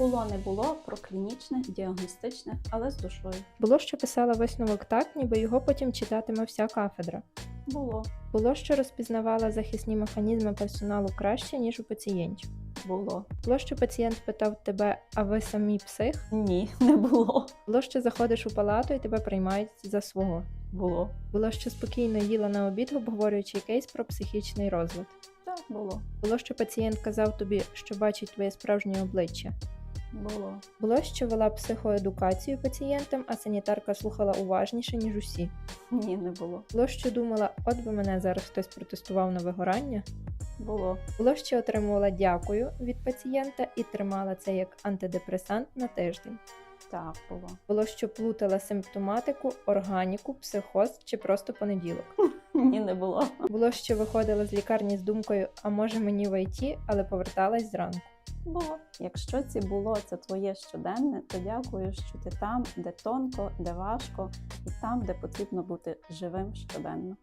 Було не було про клінічне, діагностичне, але з душою. Було, що писала висновок так, ніби його потім читатиме вся кафедра. Було, Було, що розпізнавала захисні механізми персоналу краще, ніж у пацієнтів. було. Було, що пацієнт питав тебе, а ви самі псих? Ні, не було. Було, що заходиш у палату і тебе приймають за свого. Було. Було, що спокійно їла на обід, обговорюючи кейс про психічний розлад. Так, було. Було, що пацієнт казав тобі, що бачить твоє справжнє обличчя. Було. Було, що вела психоедукацію пацієнтам, а санітарка слухала уважніше, ніж усі. Ні, не було. Було, що думала, от би мене зараз хтось протестував на вигорання. Було. Було, що отримувала дякую від пацієнта і тримала це як антидепресант на тиждень. Так, було. Було, що плутала симптоматику, органіку, психоз чи просто понеділок. Ні, не було. Було, що виходила з лікарні з думкою, а може мені в ІТ, але поверталась зранку. Було. Якщо ці було це твоє щоденне, то дякую, що ти там, де тонко, де важко, і там, де потрібно бути живим щоденно.